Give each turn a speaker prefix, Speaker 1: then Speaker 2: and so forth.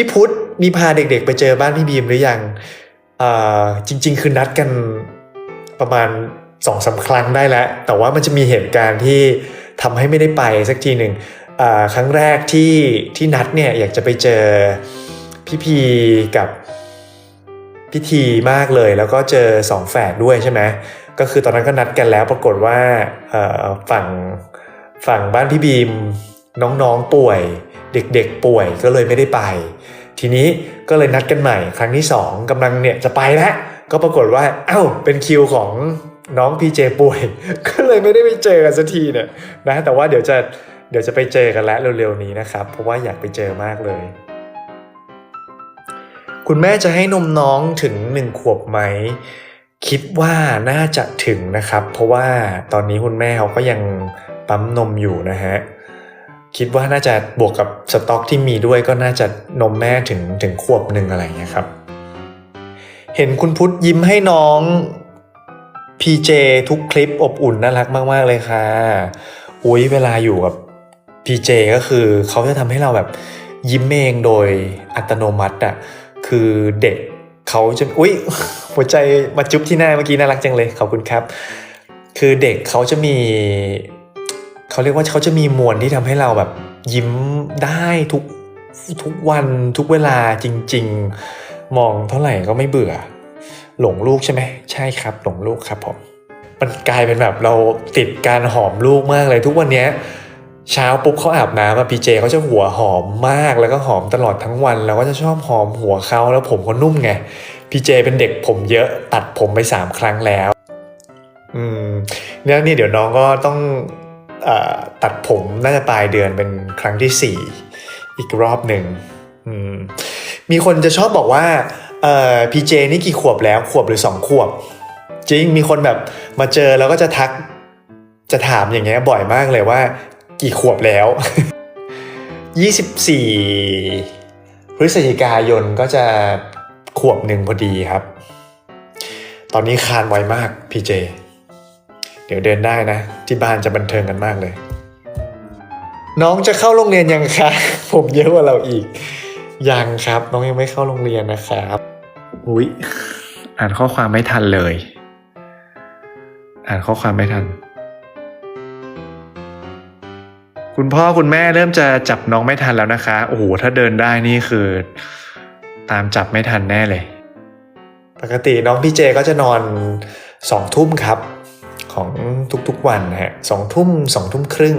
Speaker 1: พี่พุทธมีพาเด็กๆ ไปเจอบ้านพี่บีมหรือยังอ่าจริง ๆ คือนัดกันประมาณสองสาครั้งได้แล้ว แต่ว่ามันจะมีเหตุการณ์ที่ทำให้ไม่ได้ไปสักทีหนึ่งอ่าครั้งแรกที่ที่นัดเนี่ยอยากจะไปเจอพี่พีกับพิธีมากเลย แล้วก็เจอสองแฝดด้วยใช่ไหมก็คือตอนนั้นก็นัดกันแล้วปรากฏว่าอ่อฝั่งฝั่งบ้านพี่บีม น้องๆป่วย เด็กๆป่วยก็เลยไม่ได้ไป ทีนี้ก็เลยนัดกันใหม่ ครั้งที่สองกำลังเนี่ยจะไปแล้วก็ปรากฏว่าเอ้าเป็นคิวของน้องพีเจป่วย ก็เลยไม่ได้ไปเจอกันสักทีเนี่ยนะแต่ว่าเดี๋ยวจะเดี๋ยวจะไปเจอกันแล้วเร็วๆนี้นะครับ เพราะว่าอยากไปเจอมากเลย คุณแม่จะให้นมน้องถึงหนึ่งขวบไหม คิดว่าน่าจะถึงนะครับ เพราะว่าตอนนี้คุณแม่เขาก็ยังปั๊มนมอยู่นะฮะ คิดว่าน่าจะบวกกับสต็อกที่มีด้วยก็น่าจะนมแม่ถึงถึงขวบหนึ่งอะไรเงี้ยครับ เห็นคุณพุทธยิ้มให้น้องพีเจทุกคลิปอบอุ่นน่ารักมาก ๆ เลยค่ะ อุ้ยเวลาอยู่กับพีเจก็คือเขาจะทำให้เราแบบยิ้มเองโดยอัตโนมัติอะคือเด็กเขาจะอุ้ยหัวใจมาจุ๊บที่หน้าเมื่อกี้น่ารักจังเลยขอบคุณครับ คือเด็กเขาจะมี เขาเรียกว่าเขาจะมีมวลที่ทำให้เราแบบยิ้มได้ทุกทุกวันทุกเวลาจริง ๆ มองเท่าไหร่ก็ไม่เบื่อ หลงลูกใช่ไหมใช่ครับ หลงลูกครับผมมันกลายเป็นแบบเราติดการหอมลูกมากเลย ทุกวันเนี้ยเช้าปุ๊บเขาอาบน้ำอะพีเจเขาจะหัวหอมมากแล้วก็หอมตลอดทั้งวันแล้วก็จะชอบหอมหัวเขาแล้วผมเขานุ่มไงพีเจเป็นเด็กผมเยอะตัดผมไปสามครั้งแล้ว อืมแล้วนี่เดี๋ยวน้องก็ต้อง ตัดผมน่าจะปลายเดือนเป็นครั้งที่สี่อีกรอบหนึ่งมมีคนจะชอบบอกว่าพีเจนี่กี่ขวบแล้วขวบหรือสองขวบ จริงมีคนแบบมาเจอแล้วก็จะทักจะถามอย่างเงี้ยบ่อยมากเลยว่า กี่ขวบแล้ว 24 พฤศจิกายนก็จะขวบหนึ่งพอดีครับ ตอนนี้คานไวมากพีเจ เดี๋ยวเดินได้นะ ที่บ้านจะบันเทิงกันมากเลย น้องจะเข้าโรงเรียนยังคะ ผมเยอะกว่าเราอีก ยังครับ น้องยังไม่เข้าโรงเรียนนะครับอุ้ยอ่านข้อความไม่ทันเลย อ่านข้อความไม่ทัน คุณพ่อคุณแม่เริ่มจะจับน้องไม่ทันแล้วนะคะ โอ้โห ถ้าเดินได้นี่คือ ตามจับไม่ทันแน่เลย ปกติน้องพี่เจก็จะนอนสองทุ่มครับ ของทุกๆวันฮะสองทุ่มสองทุ่มครึ่ง